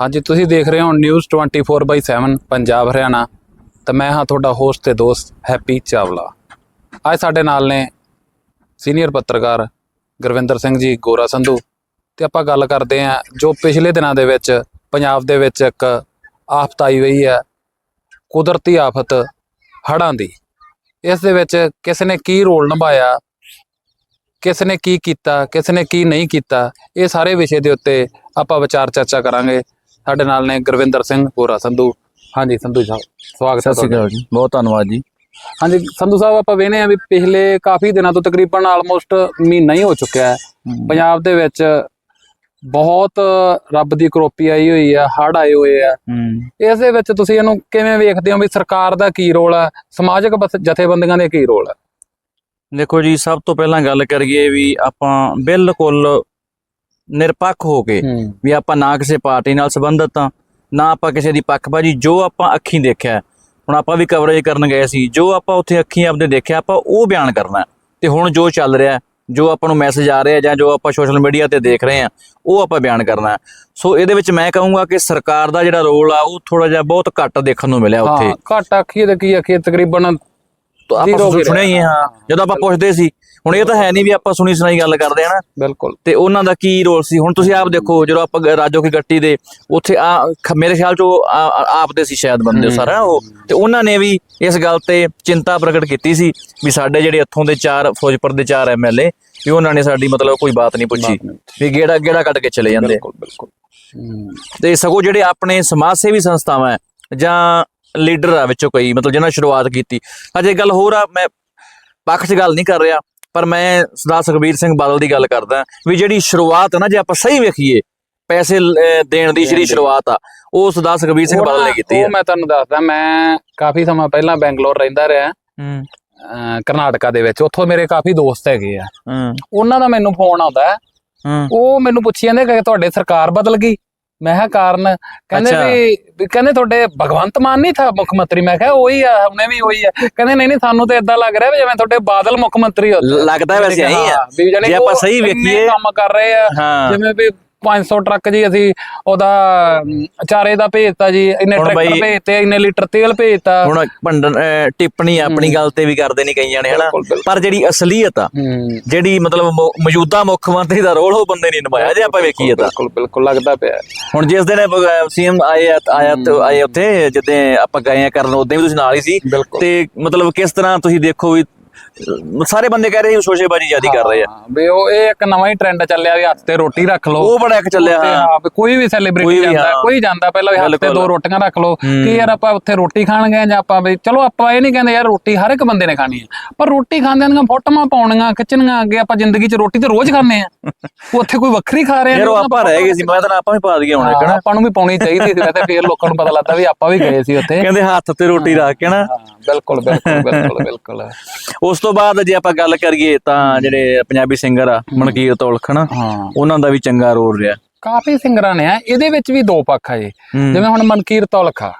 ਹਾਂਜੀ, ਤੁਸੀਂ ਦੇਖ ਰਹੇ ਹੋ ਨਿਊਜ਼ 24/7 ਪੰਜਾਬ, ਹਰਿਆਣਾ। ਤੇ ਮੈਂ ਹਾਂ ਤੁਹਾਡਾ ਹੋਸਟ ਤੇ ਦੋਸਤ, ਹੈਪੀ ਚਾਵਲਾ। ਅੱਜ ਸਾਡੇ ਨਾਲ ਨੇ ਸੀਨੀਅਰ ਪੱਤਰਕਾਰ ਗੁਰਵਿੰਦਰ ਸਿੰਘ ਜੀ, ਗੋਰਾ ਸੰਧੂ। ਤੇ ਆਪਾਂ ਗੱਲ ਕਰਦੇ ਹਾਂ ਜੋ ਪਿਛਲੇ ਦਿਨਾਂ ਦੇ ਵਿੱਚ ਪੰਜਾਬ ਦੇ ਵਿੱਚ ਇੱਕ ਆਫਤ ਆਈ ਹੋਈ ਹੈ, ਕੁਦਰਤੀ ਆਫਤ ਹੜ੍ਹਾਂ ਦੀ। ਇਸ ਦੇ ਵਿੱਚ ਕਿਸ ਨੇ ਕੀ ਰੋਲ ਨਿਭਾਇਆ, ਕਿਸ ਨੇ ਕੀ ਕੀਤਾ, ਕਿਸ ਨੇ ਕੀ ਨਹੀਂ ਕੀਤਾ, ਇਹ ਸਾਰੇ ਵਿਸ਼ੇ ਦੇ ਉੱਤੇ ਆਪਾਂ ਵਿਚਾਰ ਚਰਚਾ ਕਰਾਂਗੇ। ਸਾਡੇ ਨਾਲ ਨੇ ਗੁਰਵਿੰਦਰ ਸਿੰਘ ਗੋਰਾ ਸੰਧੂ। ਹਾਂਜੀ ਸੰਧੂ ਸਾਹਿਬ ਸਵਾਗਤ ਹੈ ਸਤਿ ਸ਼੍ਰੀ ਤੁਹਾਡਾ ਅਕਾਲ ਜੀ ਬਹੁਤ ਧੰਨਵਾਦ ਜੀ। ਹਾਂਜੀ ਸੰਧੂ ਸਾਹਿਬ ਆਪਾਂ ਵੇਖਨੇ ਆ ਵੀ ਪਿਛਲੇ ਕਾਫੀ ਦਿਨਾਂ ਤੋਂ ਤਕਰੀਬਨ ਆਲਮੋਸਟ ਮਹੀਨਾ ਹੀ ਹੋ ਚੁੱਕਿਆ ਹੈ। ਪੰਜਾਬ ਦੇ ਵਿੱਚ ਬਹੁਤ ਰੱਬ ਦੀ ਕਰੋਪੀ ਆਈ ਹੋਈ ਆ ਹੜ੍ਹ ਆਏ ਹੋਏ ਆ ਹੂੰ। ਇਸ ਦੇ ਵਿੱਚ ਤੁਸੀਂ ਇਹਨੂੰ ਕਿਵੇਂ ਵੇਖਦੇ ਹੋ ਵੀ ਸਰਕਾਰ ਦਾ ਕੀ ਰੋਲ ਹੈ? ਸਮਾਜਿਕ ਬਸ- ਜਥੇਬੰਦੀਆਂ ਦੇ ਕੀ ਰੋਲ ਹੈ? ਦੇਖੋ ਜੀ ਸਭ ਤੋਂ ਪਹਿਲਾਂ ਗੱਲ ਕਰੀਏ ਵੀ ਆਪਾਂ ਬਿਲਕੁਲ ਨਿਰਪੱਖ ਹੋ ਕੇ ਵੀ ਆਪਾਂ ਨਾ ਕਿਸੇ ਪਾਰਟੀ ਨਾਲ ਸੰਬੰਧਤ ਆ ਨਾ ਆਪਾਂ ਕਿਸੇ ਦੀ ਪੱਖਪਾਤੀ ਜੋ ਆਪਾਂ ਅੱਖੀਂ ਦੇਖਿਆ ਹੁਣ ਆਪਾਂ ਵੀ ਕਵਰੇਜ ਕਰਨ ਗਏ ਸੀ ਜੋ ਆਪਾਂ ਉੱਥੇ ਅੱਖੀਂ ਆਪਦੇ ਦੇਖਿਆ ਆਪਾਂ ਉਹ ਬਿਆਨ ਕਰਨਾ। ਤੇ ਹੁਣ ਜੋ ਚੱਲ ਰਿਹਾ ਜੋ ਆਪਾਂ ਨੂੰ ਮੈਸੇਜ ਆ ਰਿਹਾ ਜਾਂ ਜੋ ਆਪਾਂ ਸੋਸ਼ਲ ਮੀਡੀਆ ਤੇ ਦੇਖ ਰਹੇ ਆ ਉਹ ਆਪਾਂ ਬਿਆਨ ਕਰਨਾ। ਸੋ ਇਹਦੇ ਵਿੱਚ ਮੈਂ ਕਹੂੰਗਾ ਕਿ ਸਰਕਾਰ ਦਾ ਜਿਹੜਾ ਰੋਲ ਆ ਉਹ ਥੋੜਾ ਜਿਹਾ ਬਹੁਤ ਘੱਟ ਦੇਖਣ ਨੂੰ ਮਿਲਿਆ ਉੱਥੇ ਘੱਟ ਆਖੀਏ ਤੇ ਕੀ ਆਖੀਏ ਤਕਰੀਬਨ ਤਾਂ Zero ਆਪਾਂ ਗਿਰਿਆ। ਸੁਣਿਆ ਹੀ ਹੈ, ਹਾਂ ਜਦੋਂ ਆਪਾਂ ਪੁੱਛਦੇ ਸੀ ਹੁਣ ਇਹ ਤਾਂ ਹੈ ਨਹੀਂ ਵੀ ਆਪਾਂ ਸੁਣੀ ਸੁਣਾਈ ਗੱਲ ਕਰਦੇ ਆ ਨਾ। ਬਿਲਕੁਲ। ਤੇ ਉਹਨਾਂ ਦਾ ਕੀ ਰੋਲ ਸੀ? ਹੁਣ ਤੁਸੀਂ ਆਪ ਦੇਖੋ ਜਦੋਂ ਆਪਾਂ ਗ- ਰਾਜੋ ਕੀ ਗੱਟੀ ਦੇ ਉੱਥੇ ਆ ਖ- ਮੇਰੇ ਖਿਆਲ ਚ ਉਹ ਆ- ਆ- ਆਪ ਦੇ ਸੀ ਸ਼ਾਇਦ ਬੰਦੇ ਉਹ ਸਾਰਾ ਉਹ। ਤੇ ਉਹਨਾਂ ਨੇ ਵੀ ਇਸ ਗੱਲ ਤੇ ਚਿੰਤਾ ਪ੍ਰਗਟ ਕੀਤੀ ਸੀ ਵੀ ਸਾਡੇ ਜਿਹੜੇ ਇੱਥੋਂ ਦੇ ਚਾਰ ਫੌਜਪੁਰ ਦੇ ਚਾਰ ਐਮਐਲਏ ਵੀ ਉਹਨਾਂ ਨੇ ਸਾਡੀ ਮਤਲਬ ਕੋਈ ਬਾਤ ਨਹੀਂ ਪੁੱਛੀ। ਵੀ ਗੇੜਾ ਗੇੜਾ ਕੱਢ ਕੇ ਚਲੇ ਜਾਂਦੇ। ਬਿਲਕੁਲ ਬਿਲਕੁਲ। ਤੇ ਸਗੋਂ ਜਿਹੜੇ ਆਪਣੇ ਸਮਾਜ ਸੇਵੀ ਸੰਸਥਾਵਾਂ ਹੈ ਜਾਂ ਲੀਡਰ ਆ ਵਿੱਚੋਂ ਕੋਈ ਮਤਲਬ ਜਿਹਨਾਂ ਸ਼ੁਰੂਆਤ ਕੀਤੀ। ਅਜੇ ਗੱਲ ਹੋਰ ਆ ਮੈਂ ਪੱਖ 'ਚ ਗੱਲ ਨਹੀਂ ਕਰ ਰਿਹਾ ਪਰ ਮੈਂ ਸਰਦਾਰ ਸੁਖਬੀਰ ਸਿੰਘ ਬਾਦਲ ਦੀ ਗੱਲ ਕਰਦਾ ਵੀ ਜਿਹੜੀ ਸ਼ੁਰੂਆਤ ਹੈ ਨਾ ਜੇ ਆਪਾਂ ਸਹੀ ਵੇਖੀਏ ਪੈਸੇ ਦੇਣ ਦੀ ਜਿਹੜੀ। ਸ਼ੁਰੂਆਤ ਆ ਉਹ ਸਰਦਾਰ ਸੁਖਬੀਰ ਸਿੰਘ ਬਾਦਲ ਨਾ- ਕੀਤੀ ਹੈ ਉਹ ਮੈਂ ਤੁਹਾਨੂੰ ਦੱਸਦਾ ਮੈਂ ਕਾਫੀ ਸਮਾਂ ਪਹਿਲਾਂ ਬੈਂਗਲੌਰ ਰਹਿੰਦਾ ਰਿਹਾ ਹੂੰ। ਕਰਨਾਟਕਾ ਦੇ ਵਿੱਚ ਉੱਥੋਂ ਮੇਰੇ ਕਾਫੀ ਦੋਸਤ ਹੈਗੇ ਆ। ਹੂੰ। ਉਹਨਾਂ ਦਾ ਮੈਨੂੰ ਫੋਨ ਆਉਂਦਾ ਉਹ ਮੈਨੂੰ ਪੁੱਛੀ ਜਾਂਦੇ ਕਿ ਤੁਹਾਡੇ ਸਰਕਾਰ ਬਦਲ ਗਈ? ਮੈਂ ਕਿਹਾ ਕਾਰਨ ਕਹਿੰਦੇ। ਵੀ ਵੀ ਕਹਿੰਦੇ ਤੁਹਾਡੇ ਭਗਵੰਤ ਮਾਨ ਨਹੀਂ ਥਾ ਮੁੱਖ ਮੰਤਰੀ? ਮੈਂ ਕਿਹਾ ਉਹੀ ਆ ਉਹਨੇ ਵੀ ਉਹੀ ਆ। ਕਹਿੰਦੇ ਨਹੀਂ ਨਹੀਂ ਸਾਨੂੰ ਤੇ ਇਦਾਂ ਲੱਗ ਰਿਹਾ ਵੀ ਜਿਵੇਂ ਤੁਹਾਡੇ ਬਾਦਲ ਮੁੱਖ ਮੰਤਰੀ ਹੋ ਲੱਗਦਾ ਵੈਸੇ ਇਹੀ ਆ। ਹਾਂ, ਵੀ ਜਾਣੀ ਜੇ ਆਪਾਂ ਸਹੀ ਵੇਖੀਏ- ਕੰਮ ਕਰ ਰਹੇ ਆ ਹਾਂ। ਜਿਵੇਂ ਵੀ 500 ਟਰੱਕ ਜੀ ਅਸੀਂ ਉਹਦਾ ਚਾਰੇ ਦਾ ਭੇਜਤਾ ਜੀ ਇੰਨੇ ਟਰੈਕਟਰ ਭੇਜਤੇ ਇੰਨੇ ਲੀਟਰ ਤੇਲ ਭੇਜਤਾ। ਹੁਣ ਭੰਡਨ ਟਿੱਪਣੀ ਆਪਣੀ ਗੱਲ ਤੇ ਵੀ ਕਰਦੇ ਨਹੀਂ ਕਈ ਜਾਣੇ ਹਨਾ। ਪਰ ਜਿਹੜੀ ਅਸਲੀਅਤ ਆ ਜਿਹੜੀ ਮਤਲਬ ਮੌਜੂਦਾ ਮੁੱਖ ਮੰਤਰੀ ਦਾ ਰੋਲ ਉਹ ਬੰਦੇ ਨਹੀਂ ਨਿਭਾਇਆ ਜੇ ਆਪਾਂ ਵੇਖੀਏ ਤਾਂ। ਬਿਲਕੁਲ ਬਿਲਕੁਲ ਲੱਗਦਾ ਪਿਆ ਹੁਣ ਜਿਸ ਦਿਨ ਸੀਐਮ ਆਏ ਆਇਆ ਤੇ ਆਏ ਉੱਥੇ ਜਿੱਦੇ ਆਪਾਂ ਗਏ ਆ ਕਰਨ ਉਦੋਂ ਵੀ ਤੁਸੀਂ ਨਾਲ ਹੀ ਸੀ। ਤੇ ਮਤਲਬ ਕਿਸ ਤਰ੍ਹਾਂ ਤੁਸੀਂ ਦੇਖੋ ਵੀ ਸਾਰੇ ਬੰਦੇ ਕਹਿ ਰਹੇ ਸੀ ਸ਼ੋਸ਼ੇਬਾਜ਼ੀ ਜਿਆਦੀ ਕਰ ਰਹੇ ਆ। ਵੀ ਉਹ ਇਹ ਇੱਕ ਨਵਾਂ ਹੀ ਟ੍ਰੈਂਡ ਚੱਲਿਆ ਵੀ ਹੱਥ ਤੇ ਰੋਟੀ ਰੱਖ ਲਓ। ਉਹ ਬੜਾ ਇੱਕ ਚੱਲਿਆ ਤੇ ਹਾਂ। ਵੀ ਕੋਈ ਵੀ ਸੈਲੀਬ੍ਰਿਟੀ ਜਾਂਦਾ। ਕੋਈ ਜਾਂਦਾ ਪਹਿਲਾਂ ਵੀ ਹੱਥ ਤੇ। ਦੋ ਰੋਟੀਆਂ ਰੱਖ ਲਓ। ਕਿ ਯਾਰ ਆਪਾਂ ਉੱਥੇ ਰੋਟੀ ਖਾਣ ਗਏ ਜਾਂ ਆਪਾਂ ਵੀ ਚਲੋ ਆਪਾਂ ਇਹ ਨਹੀਂ ਕਹਿੰਦੇ ਯਾਰ ਰੋਟੀ ਹਰ ਇੱਕ ਬੰਦੇ ਨੇ ਖਾਣੀ ਹੈ ਪਰ ਰੋਟੀ ਖਾਂਦਿਆਂ ਦੀਆਂ ਫੋਟੋਆਂ ਪਾਉਣੀਆਂ ਖਿੱਚਣੀਆਂ ਅੱਗੇ ਆਪਾਂ ਜ਼ਿੰਦਗੀ 'ਚ ਰੋਟੀ ਤੇ ਰੋਜ਼ ਖਾਂਦੇ ਆ। ਉੱਥੇ ਕੋਈ ਵੱਖਰੀ ਖਾ ਰਿਹਾ ਯਾਰ ਉਹ ਆਪਾਂ ਰਹਿ ਗਏ ਸੀ ਮੈਂ ਤਾਂ ਆਪਾਂ ਵੀ ਪਾ ਦਈਏ ਹੁਣ ਹਾਂ, ਆਪਾਂ ਨੂੰ ਵੀ ਪਾਉਣੀ ਚਾਹੀਦੀ ਸੀ ਵੈਸੇ ਫੇਰ ਲੋਕਾਂ ਨੂੰ ਪਤਾ ਲੱਗਦਾ ਵੀ ਆਪਾਂ ਵੀ ਗਏ ਸੀ ਉੱਥੇ। ਕਹਿੰਦੇ ਹੱਥ ਤੇ ਰੋਟੀ ਰੱਖ ਕੇ ਨਾ। ਬਿਲਕੁਲ ਬਿਲਕੁਲ ਬਿਲਕੁਲ ਬਿਲਕੁਲ। ਉਸ ਤੋਂ ਬਾਅਦ ਜੇ ਆਪਾਂ ਗੱਲ ਕਰੀਏ ਤਾਂ ਜਿਹੜੇ ਪੰਜਾਬੀ ਸਿੰਗਰ ਆ ਮਨਕੀਰਤ ਔਲਖ ਨਾ ਉਹਨਾਂ ਦਾ ਵੀ ਚੰਗਾ ਰੋਲ ਰਿਹਾ। ਕਾਫੀ ਸਿੰਗਰਾਂ ਨੇ ਆ ਇਹਦੇ ਵਿੱਚ ਵੀ ਦੋ ਪੱਖ ਆ ਜੀ ਜਿਵੇਂ ਹੁਣ ਮਨਕੀਰ ਤੌਲਖਾ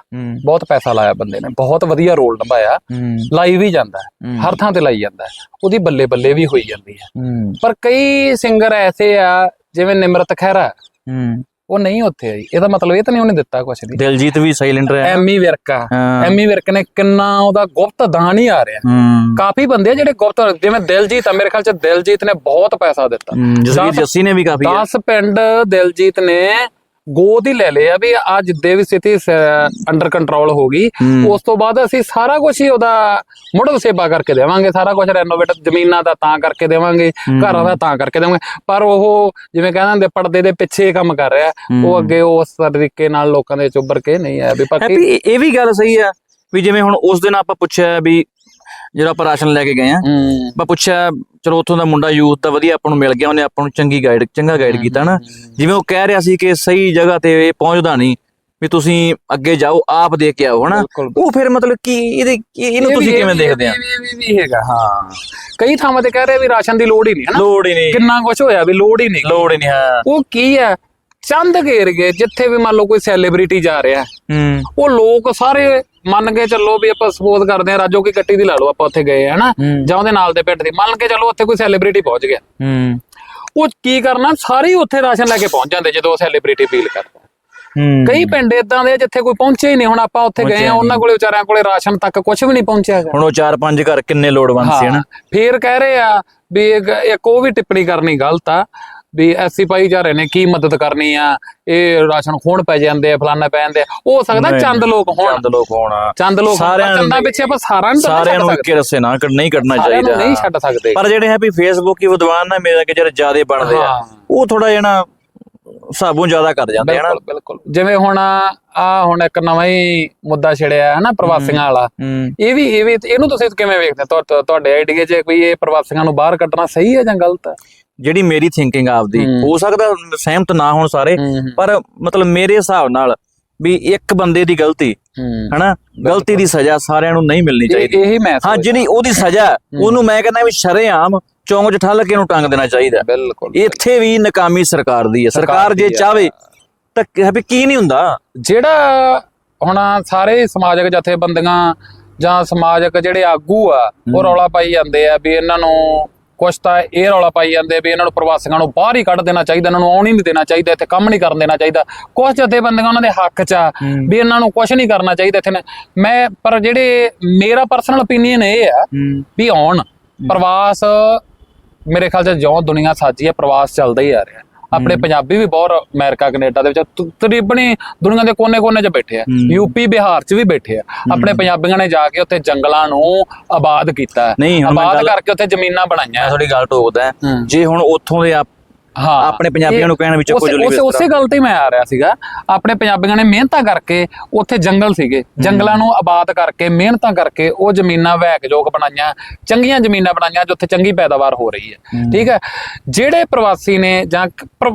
ਬਹੁਤ ਪੈਸਾ ਲਾਇਆ ਬੰਦੇ ਨੇ ਬਹੁਤ ਵਧੀਆ ਰੋਲ ਨਿਭਾਇਆ। ਲਾਈ ਵੀ ਜਾਂਦਾ। ਹਰ ਥਾਂ ਤੇ ਲਾਈ ਜਾਂਦਾ। ਉਹਦੀ ਬੱਲੇ ਬੱਲੇ ਵੀ ਹੋਈ ਜਾਂਦੀ ਹੈ। ਹੂੰ। ਪਰ ਕਈ ਸਿੰਗਰ ਐਸੇ ਆ ਜਿਵੇਂ ਨਿਮਰਤ ਖਹਿਰਾ ਉਹ ਨਹੀਂ ਉੱਥੇ ਆਈ। ਇਹਦਾ ਮਤਲਬ ਇਹ ਤਾਂ ਨਹੀਂ ਉਹਨੇ ਦਿੱਤਾ ਕੁਛ ਨਹੀਂ ਦਿਲਜੀਤ ਵੀ ਸਾਇਲੈਂਟ ਰਿਹਾ। ਐਮੀ ਵਿਰਕਾ ਐਮੀ ਵਿਰਕ ਨੇ ਕਿੰਨਾ ਉਹਦਾ ਗੁਪਤ ਦਾਨ ਹੀ ਆ ਰਿਹਾ। ਕਾਫੀ ਬੰਦੇ ਆ ਜਿਹੜੇ ਗੁਪਤ ਜਿਵੇਂ ਦਿਲਜੀਤ ਆ ਮੇਰੇ ਖਿਆਲ ਚ ਦਿਲਜੀਤ ਨੇ ਬਹੁਤ ਪੈਸਾ ਦਿੱਤਾ। ਜਸਵੀਰ ਜੱਸੀ ਨੇ ਵੀ ਕਾਫੀ ਆ। 10 ਪਿੰਡ ਦਿਲਜੀਤ ਨੇ ਗੋਦ ਹੀ ਲੈ ਲਿਆ ਵੀ ਆ ਜਿੱਦੇ ਵੀ ਸਥਿਤੀ ਅੰਡਰ ਕੰਟਰੋਲ ਹੋ ਗਈ। ਉਸ ਤੋਂ ਬਾਅਦ ਅਸੀਂ ਸਾਰਾ ਕੁਝ ਹੀ ਉਹਦਾ ਮੁੜ ਸੇਵਾ ਕਰਕੇ ਦੇਵਾਂਗੇ ਸਾਰਾ ਕੁਝ ਰੈਨੋਵੇਟ ਜ਼ਮੀਨਾਂ ਦਾ ਤਾਂ ਕਰਕੇ ਦੇਵਾਂਗੇ ਘਰਾਂ ਦਾ ਤਾਂ ਕਰਕੇ ਦੇਵਾਂਗੇ ਪਰ ਉਹ ਜਿਵੇਂ ਕਹਿੰਦੇ ਹੁੰਦੇ ਪਰਦੇ ਦੇ ਪਿੱਛੇ ਕੰਮ ਕਰ ਰਿਹਾ ਉਹ ਅੱਗੇ ਉਸ ਤਰੀਕੇ ਨਾਲ ਲੋਕਾਂ ਦੇ ਚੁੱਭਰ ਕੇ ਨਹੀਂ ਆਇਆ ਵੀ ਇਹ- ਇਹ ਵੀ ਗੱਲ ਸਹੀ ਆ ਵੀ ਜਿਵੇਂ ਹੁਣ ਉਸ ਦਿਨ ਆਪਾਂ ਪੁੱਛਿਆ ਵੀ ਜਦੋਂ ਆਪਾਂ ਰਾਸ਼ਨ ਲੈ ਕੇ ਗਏ ਆ। ਆਪਾਂ ਪੁੱਛਿਆ ਚਲੋ ਉੱਥੋਂ ਦਾ ਮੁੰਡਾ ਯੂਥ ਦਾ ਵਧੀਆ ਆਪਾਂ ਨੂੰ ਮਿਲ ਗਿਆ ਉਹਨੇ ਆਪਾਂ ਨੂੰ ਚੰਗੀ ਗਾਈਡ ਚੰਗਾ ਗਾਈਡ ਕੀਤਾ ਨਾ। ਜਿਵੇਂ ਉਹ ਕਹਿ ਰਿਹਾ ਸੀ ਕਿ ਸਹੀ ਜਗ੍ਹਾ ਤੇ ਇਹ ਪਹੁੰਚਦਾ ਨਹੀਂ ਵੀ ਤੁਸੀਂ ਅੱਗੇ ਜਾਓ ਆਪ ਦੇ ਕੇ ਆਓ ਹਨਾ? ਉਹ ਫਿਰ ਮਤਲਬ ਕੀ ਇਹਦੇ ਇਹਨੂੰ ਤੁਸੀਂ ਕਿਵੇਂ ਦੇਖਦੇ ਆ? ਵੀ- ਵੀ- ਹੈਗਾ ਹਾਂ। ਕਈ ਥਾਵਾਂ ਤੇ ਕਹਿ ਰਹੇ ਵੀ ਰਾਸ਼ਨ ਦੀ ਲੋੜ ਹੀ ਨਹੀਂ ਹੈ ਨਾ ਲੋੜ ਹੀ ਨਹੀਂ। ਕਿੰਨਾ ਕੁਝ ਹੋਇਆ ਵੀ ਲੋੜ ਹੀ ਨਹੀਂ। ਲੋੜ ਹੀ ਨਹੀਂ ਹਾਂ। ਉਹ ਕੀ ਹੈ? ਚੰਦ ਘੇਰ ਗਏ ਜਿੱਥੇ ਵੀ ਮੰਨ ਲਓ ਕੋਈ ਸੈਲੀਬ੍ਰਿਟੀ ਜਾ ਰਿਹਾ ਹੂੰ ਉਹ ਲੋਕ ਸਾਰੇ ਮੰਨ ਕੇ ਚੱਲੋ ਵੀ ਆਪਾਂ ਸਪੋਜ਼ ਕਰਦੇ ਆ ਰਾਜੋ ਕੀ ਕੱਟੀ ਦੀ ਲਾ ਲਓ ਆਪਾਂ ਉੱਥੇ ਗਏ ਹਨਾ। ਜਾਂ ਉਹਦੇ ਨਾਲ ਦੇ ਪਿੰਡ ਦੀ ਮੰਨ ਕੇ ਚੱਲੋ ਉੱਥੇ ਕੋਈ ਸੈਲੀਬ੍ਰਿਟੀ ਪਹੁੰਚ ਗਿਆ। ਹੂੰ। ਉਹ ਕੀ ਕਰਨਾ ਸਾਰੇ ਉੱਥੇ ਰਾਸ਼ਨ ਲੈ ਕੇ ਪਹੁੰਚ ਜਾਂਦੇ ਜਦੋਂ ਉਹ ਸੈਲੀਬ੍ਰਿਟੀ ਅਪੀਲ ਕਰਦਾ। ਕਈ ਪਿੰਡ ਇਦਾਂ ਦੇ ਜਿੱਥੇ ਕੋਈ ਪਹੁੰਚਿਆ ਹੀ ਨਹੀਂ ਹੁਣ ਆਪਾਂ ਉੱਥੇ ਗਏ ਆ ਉਹਨਾਂ ਕੋਲੇ ਵਿਚਾਰਿਆਂ ਕੋਲੇ ਰਾਸ਼ਨ ਤੱਕ ਕੁਝ ਵੀ ਨਹੀਂ ਪਹੁੰਚਿਆ। ਹੁਣ ਉਹ ਚਾਰ ਪੰਜ ਘਰ ਕਿੰਨੇ ਲੋੜਵੰਦ ਸੀ ਹਨਾ? ਫੇਰ ਕਹਿ ਰਹੇ ਆ ਵੀ ਇੱਕ ਉਹ ਵੀ ਟਿੱਪਣੀ ਕਰਨੀ ਗਲਤ ਆ ਵੀ ਐਸੀ ਭਾਈਚਾਰੇ ਨੇ ਕੀ ਮਦਦ ਕਰਨੀ ਆ? ਇਹ ਰਾਸ਼ਨ ਖੋਣ ਪੈ ਜਾਂਦੇ ਆ ਫਲਾਨਾ ਪੈ ਜਾਂਦੇ ਆ। ਹੋ ਸਕਦਾ ਚੰਦ ਲੋਕ ਹੋਣ। ਚੰਦ ਲੋਕ ਹੋਣਾ ਚੰਦ ਲੋਕ ਚੰਦਾਂ। ਪਿੱਛੇ ਆਪਾਂ ਸਾਰਿਆਂ ਨੂੰ ਸਾਰਿਆਂ ਨੂੰ ਇੱਕੇ ਰਸੇ ਨਾ ਕੱਢ- ਨਹੀਂ ਕੱਢਣਾ ਚਾਹੀਦਾ। ਨਹੀਂ ਛੱਡ ਸਕਦੇ। ਪਰ ਜਿਹੜੇ ਹੈ ਵੀ ਫੇਸਬੁੱਕ ਹੀ ਵਿਦਵਾਨ ਨਾ ਮੇਰੇ ਕਿ ਜਿਹੜੇ ਜ਼ਿਆਦੇ ਬਣਦੇ ਆ। ਉਹ ਥੋੜਾ ਜਿਹਾ ਨਾ ਹਿਸਾਬੋਂ ਜ਼ਿਆਦਾ ਕਰ ਜਾਂਦੇ ਆ ਨਾ। ਬਿਲਕੁਲ ਜਿਵੇਂ ਹੁਣ ਆ ਹੁਣ ਇੱਕ ਨਵਾਂ ਹੀ ਮੁੱਦਾ ਛਿੜਿਆ ਹੈ ਨਾ ਪ੍ਰਵਾਸੀਆਂ ਵਾਲਾ। ਇਹ ਵੀ ਇਹ ਵੀ ਇਹਨੂੰ ਤੁਸੀਂ ਕਿਵੇਂ ਵੇਖਦੇ ਤੁਹਾਡੇ ਆਈਡੀਆ 'ਚ ਵੀ ਇਹ ਪ੍ਰਵਾਸੀਆਂ ਨੂੰ ਬਾਹਰ ਕੱਢਣਾ ਸਹੀ ਹੈ ਜਾਂ ਗਲਤ ਹੈ? ਜਿਹੜੀ ਮੇਰੀ ਥਿੰਕਿੰਗ ਆਪਦੀ ਹੂੰ। ਸਕਦਾ ਸਹਿਮਤ ਨਾ ਹੋਣ ਸਾਰੇ ਪਰ ਮਤਲਬ ਮੇਰੇ ਹਿਸਾਬ ਨਾਲ ਵੀ ਇੱਕ ਬੰਦੇ ਦੀ ਗਲਤੀ ਹਨਾ? ਗਲਤੀ ਦੀ ਸਜ਼ਾ ਸਾਰਿਆਂ ਨੂੰ ਨਹੀਂ ਮਿਲਣੀ ਚਾਹੀਦੀ। ਇਹੀ ਮੈਂ ਹਾਂ। ਜਿਹੜੀ ਉਹਦੀ ਸਜ਼ਾ ਉਹਨੂੰ ਮੈਂ ਕਹਿੰਦਾ ਵੀ ਸ਼ਰੇਆਮ ਚੌਂਕ 'ਚ ਠੱਲ ਕੇ ਉਹਨੂੰ ਟੰਗ ਦੇਣਾ ਚਾਹੀਦਾ। ਬਿਲਕੁਲ ਇੱਥੇ ਵੀ ਨਾਕਾਮੀ ਸਰਕਾਰ ਦੀ ਹੈ। ਸਰਕਾਰ ਜੇ। ਚਾਵੇ ਤਾਂ ਵੀ ਕੀ ਨਹੀਂ ਹੁੰਦਾ? ਜਿਹੜਾ ਹੁਣ ਸਾਰੇ ਸਮਾਜਿਕ ਜਥੇਬੰਦੀਆਂ ਜਾਂ ਸਮਾਜਿਕ ਜਿਹੜੇ ਆਗੂ ਆ ਉਹ ਰੌਲਾ ਪਾਈ ਜਾਂਦੇ ਆ ਵੀ ਇਹਨਾਂ ਨੂੰ ਕੁਛ ਤਾਂ ਇਹ ਰੌਲਾ ਪਾਈ ਜਾਂਦੇ ਵੀ ਇਹਨਾਂ ਨੂੰ ਪ੍ਰਵਾਸੀਆਂ ਨੂੰ ਬਾਹਰ ਹੀ ਕੱਢ ਦੇਣਾ ਚਾਹੀਦਾ ਇਹਨਾਂ ਨੂੰ ਆਉਣ ਹੀ ਨਹੀਂ ਦੇਣਾ ਚਾਹੀਦਾ ਇੱਥੇ ਕੰਮ ਨਹੀਂ ਕਰਨ ਦੇਣਾ ਚਾਹੀਦਾ। ਕੁਝ ਜਥੇਬੰਦੀਆਂ ਉਹਨਾਂ ਦੇ ਹੱਕ 'ਚ ਆ ਵੀ ਇਹਨਾਂ ਨੂੰ ਕੁਝ ਨਹੀਂ ਕਰਨਾ ਚਾਹੀਦਾ ਇੱਥੇ ਮੈਂ ਪਰ ਜਿਹੜੇ ਮੇਰਾ ਪਰਸਨਲ ਓਪੀਨੀਅਨ ਇਹ ਆ ਵੀ ਆਉਣ ਪ੍ਰਵਾਸ ਮੇਰੇ ਖਿਆਲ 'ਚ ਜਿਉਂ ਦੁਨੀਆ ਸਾਜੀ ਹੈ ਪ੍ਰਵਾਸ ਚੱਲਦਾ ਹੀ ਆ ਰਿਹਾ। ਆਪਣੇ ਪੰਜਾਬੀ ਵੀ ਬਹੁਤ ਅਮਰੀਕਾ ਕੈਨੇਡਾ ਦੇ ਵਿੱਚ ਤਕਰੀਬਨ ਹੀ ਦੁਨੀਆ ਦੇ ਕੋਨੇ-ਕੋਨੇ 'ਚ ਬੈਠੇ ਆ। ਯੂਪੀ ਬਿਹਾਰ 'ਚ ਵੀ ਬੈਠੇ ਆ। ਆਪਣੇ ਪੰਜਾਬੀਆਂ ਨੇ ਜਾ ਕੇ ਉੱਥੇ ਜੰਗਲਾਂ ਨੂੰ ਆਬਾਦ ਕੀਤਾ। ਆਬਾਦ ਕਰਕੇ ਉੱਥੇ ਜ਼ਮੀਨਾਂ ਬਣਾਈਆਂ। ਮੈਂ ਥੋੜੀ ਗੱਲ ਟੋਕਦਾ। ਜੇ ਹੁਣ ਉੱਥੋਂ ਦੇ ਹਾਂ। ਆਪਣੇ ਪੰਜਾਬੀਆਂ ਨੂੰ ਕਹਿਣ ਵਿੱਚ ਉਸੇ- ਜੁਲੀ ਉਸੇ ਉਸੇ ਗੱਲ ਤੇ ਮੈਂ ਆ ਰਿਹਾ ਸੀਗਾ। ਆਪਣੇ ਪੰਜਾਬੀਆਂ ਨੇ ਮਿਹਨਤਾਂ ਕਰਕੇ ਉੱਥੇ ਜੰਗਲ ਸੀਗੇ। ਜੰਗਲਾਂ ਨੂੰ ਆਬਾਦ ਕਰਕੇ ਮਿਹਨਤਾਂ ਕਰਕੇ ਉਹ ਜ਼ਮੀਨਾਂ ਵਹਿਕਯੋਗ ਬਣਾਈਆਂ ਚੰਗੀਆਂ ਜ਼ਮੀਨਾਂ ਬਣਾਈਆਂ ਜਿੱਥੇ ਚੰਗੀ ਪੈਦਾਵਾਰ ਹੋ ਰਹੀ ਹੈ। ਠੀਕ ਹੈ? ਜਿਹੜੇ ਪ੍ਰਵਾਸੀ ਨੇ ਜਾਂ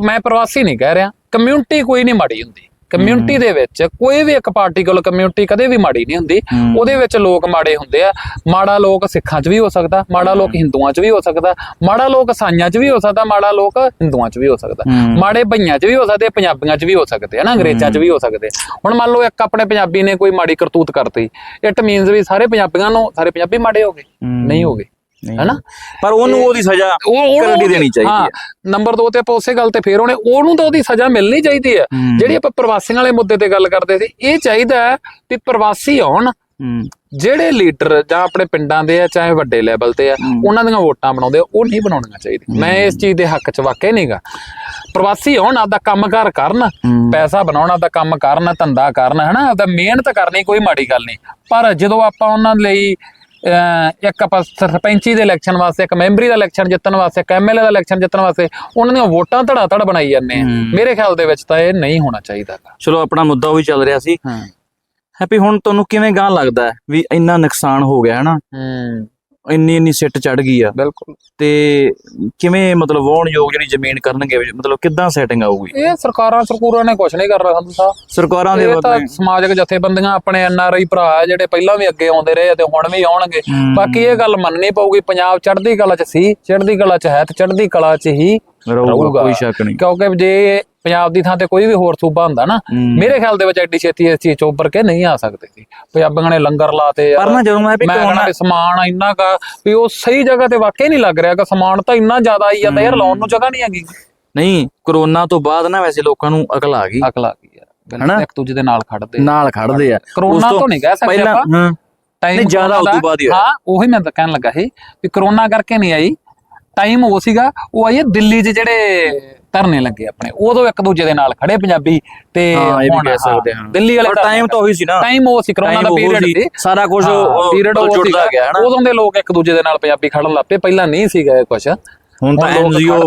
ਮੈਂ ਪ੍ਰਵਾਸੀ ਨਹੀਂ ਕਹਿ ਰਿਹਾ। ਕਮਿਊਨਿਟੀ ਕੋਈ ਨਹੀਂ ਮਾੜੀ ਹੁੰਦੀ। ਕਮਿਊਨਿਟੀ ਦੇ ਵਿੱਚ ਕੋਈ ਵੀ ਇੱਕ ਪਾਰਟੀਕਲ ਕਮਿਊਨਿਟੀ ਕਦੇ ਵੀ ਮਾੜੀ ਨਹੀਂ ਹੁੰਦੀ। ਉਹਦੇ ਵਿੱਚ ਲੋਕ ਮਾੜੇ ਹੁੰਦੇ ਆ ਮਾੜਾ ਲੋਕ ਸਿੱਖਾਂ 'ਚ ਵੀ ਹੋ ਸਕਦਾ ਮਾੜਾ ਲੋਕ ਹਿੰਦੂਆਂ 'ਚ ਵੀ ਹੋ ਸਕਦਾ ਮਾੜਾ ਲੋਕ ਈਸਾਈਆਂ 'ਚ ਵੀ ਹੋ ਸਕਦਾ ਮਾੜਾ ਲੋਕ ਹਿੰਦੂਆਂ 'ਚ ਵੀ ਹੋ ਸਕਦਾ। ਮਾੜੇ ਭਈਆਂ 'ਚ ਵੀ ਹੋ ਸਕਦੇ ਪੰਜਾਬੀਆਂ 'ਚ ਵੀ ਹੋ ਸਕਦੇ ਆ ਨਾ ਅੰਗਰੇਜ਼ਾਂ 'ਚ ਵੀ ਹੋ ਸਕਦੇ ਹੁਣ ਮੰਨ ਲਓ ਇੱਕ ਆਪਣੇ ਪੰਜਾਬੀ ਨੇ ਕੋਈ ਮਾੜੀ ਕਰਤੂਤ ਕਰਤੀ ਇਟ ਮੀਨਸ ਵੀ ਸਾਰੇ ਪੰਜਾਬੀਆਂ ਨੂੰ ਸਾਰੇ ਪੰਜਾਬੀ ਮਾੜੇ ਹੋ ਗਏ। ਨਹੀਂ ਹੋ ਗਏ। ਹੈਨਾ? ਪਰ ਉਹਨੂੰ ਉਹਦੀ ਸਜ਼ਾ ਕਰਨੀ ਦੇਣੀ ਚਾਹੀਦੀ ਹਾਂ, ਨੰਬਰ 2 ਤੇ ਆਪਾਂ ਉਸੇ ਗੱਲ ਤੇ ਫੇਰ ਉਹਨੇ ਉਹਨੂੰ ਤਾਂ ਉਹਦੀ ਸਜ਼ਾ ਮਿਲਣੀ ਚਾਹੀਦੀ ਹੈ। ਜਿਹੜੀ ਆਪਾਂ ਪ੍ਰਵਾਸੀਆਂ ਵਾਲੇ ਮੁੱਦੇ ਤੇ ਗੱਲ ਕਰਦੇ ਸੀ ਇਹ ਚਾਹੀਦਾ ਹੈ ਵੀ ਪ੍ਰਵਾਸੀ ਆਉਣ। ਜਿਹੜੇ ਲੀਡਰ ਜਾਂ ਆਪਣੇ ਪਿੰਡਾਂ ਦੇ ਆ ਚਾਹੇ ਵੱਡੇ ਲੈਵਲ ਤੇ ਆ ਉਹਨਾਂ ਦੀਆਂ ਵੋਟਾਂ ਬਣਾਉਂਦੇ ਆ, ਉਹ ਨਹੀਂ ਬਣਾਉਣੀਆਂ ਚਾਹੀਦੀਆਂ। ਮੈਂ ਇਸ ਚੀਜ਼ ਦੇ ਹੱਕ 'ਚ ਵਾਕਿਆ ਨਹੀਂਗਾ ਪ੍ਰਵਾਸੀ ਹੋਣ ਆਪਦਾ ਕੰਮਕਾਰ ਕਰਨ। ਪੈਸਾ ਬਣਾਉਣ ਆਪਦਾ ਕੰਮ ਕਰਨ ਧੰਦਾ ਕਰਨ ਹਨਾ? ਆਪਦਾ ਮਿਹਨਤ ਕਰਨੀ ਕੋਈ ਮਾੜੀ ਗੱਲ ਨਹੀਂ। ਪਰ ਜਦੋਂ ਆਪਾਂ ਉਹਨਾਂ ਲਈ ਇੱਕ ਆਪਾਂ ਸਰਪੰਚੀ ਦੇ ਇਲੈਕਸ਼ਨ ਵਾਸਤੇ ਇੱਕ ਮੈਂਬਰੀ ਦਾ ਇਲੈਕਸ਼ਨ ਜਿੱਤਣ ਵਾਸਤੇ ਇੱਕ ਐਮਐਲਏ ਦਾ ਇਲੈਕਸ਼ਨ ਜਿੱਤਣ ਵਾਸਤੇ ਉਹਨਾਂ ਦੀਆਂ ਵੋਟਾਂ ਧੜਾ ਧੜ ਬਣਾਈ ਜਾਂਦੇ ਆ। ਮੇਰੇ ਖਿਆਲ ਦੇ ਵਿੱਚ ਤਾਂ ਇਹ ਨਹੀਂ ਹੋਣਾ ਚਾਹੀਦਾ। ਚਲੋ ਆਪਣਾ ਮੁੱਦਾ ਉਹ ਵੀ ਚੱਲ ਰਿਹਾ ਸੀ। ਹੈਪੀ ਹੁਣ ਤੁਹਾਨੂੰ ਕਿਵੇਂ ਗਾਂ ਲੱਗਦਾ ਵੀ ਇੰਨਾ ਨੁਕਸਾਨ ਹੋ ਗਿਆ ਹੈ ਨਾ? ਹੂੰ। ਇੰਨੀ ਇੰਨੀ ਸਿੱਟ ਚੜ ਗਈ ਆ। ਬਿਲਕੁਲ। ਤੇ ਕਿਵੇਂ ਮਤਲਬ ਵਾਹੁਣਯੋਗ ਜਿਹੜੀ ਜ਼ਮੀਨ ਕਰਨਗੇ ਮਤਲਬ ਕਿੱਦਾਂ ਸੈਟਿੰਗ ਆਊਗੀ? ਇਹ ਸਰਕਾਰਾਂ ਸਰਕੂਰਾਂ ਨੇ ਕੁਝ ਨਹੀਂ ਕਰਨਾ ਸੰਧੂ ਸਾਹਿਬ ਸਰਕਾਰਾਂ ਦੇ ਇਹ ਤਾਂ ਸਮਾਜਿਕ ਜਥੇਬੰਦੀਆਂ ਆਪਣੇ ਐਨਆਰਆਈ ਭਰਾ ਆ ਜਿਹੜੇ ਪਹਿਲਾਂ ਵੀ ਅੱਗੇ ਆਉਂਦੇ ਰਹੇ ਤੇ ਹੁਣ ਵੀ ਆਉਣਗੇ। ਬਾਕੀ ਇਹ ਗੱਲ ਮੰਨਣੀ ਪਊਗੀ ਪੰਜਾਬ ਚੜ੍ਹਦੀ ਕਲਾ 'ਚ ਸੀ ਚੜ੍ਹਦੀ ਕਲਾ 'ਚ ਹੈ ਤੇ ਚੜ੍ਹਦੀ ਕਲਾ 'ਚ ਹੀ ਰਹੂਗਾ। ਕੋਈ ਸ਼ੱਕ ਨਹੀਂ। ਕਿਉਂਕਿ ਜੇ ਪੰਜਾਬ ਦੀ ਥਾਂ ਤੇ ਕੋਈ ਵੀ ਹੋਰ ਸੂਬਾ ਹੁੰਦਾ ਨਾ। ਮੇਰੇ ਖਿਆਲ ਦੇ ਵਿੱਚ ਐਡੀ ਛੇਤੀ ਇਸ ਚੀਜ਼ 'ਚ ਉੱਭਰ ਕੇ ਨਹੀਂ ਆ ਸਕਦੇ ਸੀ। ਪੰਜਾਬੀਆਂ ਨੇ ਲੰਗਰ ਲਾਤੇ ਪਰ ਨਾ ਜਦੋਂ ਮੈਂ ਵੀ ਕਹਣਾ ਵੀ ਸਮਾਨ ਇੰਨਾ ਕਾ ਵੀ ਉਹ ਸਹੀ ਜਗ੍ਹਾ ਤੇ ਵਾਕਈ ਨਹੀਂ ਲੱਗ ਰਿਹਾ ਕਿ ਸਮਾਨ ਤਾਂ ਇੰਨਾ ਜ਼ਿਆਦਾ ਆਈ ਜਾਂਦਾ ਯਾਰ ਲਾਉਣ ਨੂੰ ਜਗ੍ਹਾ ਨਹੀਂ ਹੈਗੀ। ਨਹੀਂ ਕਰੋਨਾ ਤੋਂ ਬਾਅਦ ਨਾ ਵੈਸੇ ਲੋਕਾਂ ਨੂੰ ਅਕਲ ਆ ਗਈ। ਅਕਲ ਆ ਗਈ ਯਾਰ ਹਨਾ? ਇੱਕ ਦੂਜੇ ਦੇ ਨਾਲ ਖੜਦੇ ਨਾਲ ਖੜਦੇ ਆ। ਕਰੋਨਾ ਤੋਂ ਨਹੀਂ ਕਹਿ ਸਕਦੇ ਆਪਾਂ। ਟਾਈਮ ਨਹੀਂ, ਜ਼ਿਆਦਾ ਉਸ ਤੋਂ ਬਾਅਦ ਹੀ। ਹਾਂ ਉਹੀ ਮੈਂ ਤਾਂ ਕਹਿਣ ਲੱਗਾ ਸੀ ਵੀ ਕਰੋਨਾ ਕਰਕੇ ਨਹੀਂ ਆਈ। ਟਾਈਮ ਉਹ ਸੀਗਾ ਉਹ ਆਈ ਦਿੱਲੀ 'ਚ ਜਿਹੜੇ ਧਰਨੇ ਲੱਗੇ ਆਪਣੇ। ਉਦੋਂ ਇੱਕ ਦੂਜੇ ਦੇ ਨਾਲ ਖੜੇ ਪੰਜਾਬੀ ਤੇ ਹਾਂ ਇਹ ਵੀ ਕਹਿ ਸਕਦੇ ਹਾਂ ਦਿੱਲੀ ਵਾਲੇ ਟਾਈਮ ਤਾਂ ਉਹੀ ਸੀ ਨਾ। ਟਾਈਮ ਉਹ ਸੀ ਕਰੋਨਾ ਦਾ ਪੀਰੀਅਡ ਸੀ, ਸਾਰਾ ਕੁਝ ਪੀਰੀਅਡ ਉਹ ਜੁੜਦਾ ਗਿਆ ਹਨਾ ਉਦੋਂ ਦੇ ਲੋਕ ਇੱਕ ਦੂਜੇ ਦੇ ਨਾਲ ਪੰਜਾਬੀ ਖੜਨ ਲੱਪੇ ਪਹਿਲਾਂ ਨਹੀਂ ਸੀਗਾ ਕੁਛ। ਹੁਣ ਤਾਂ ਐਨਜੀਓ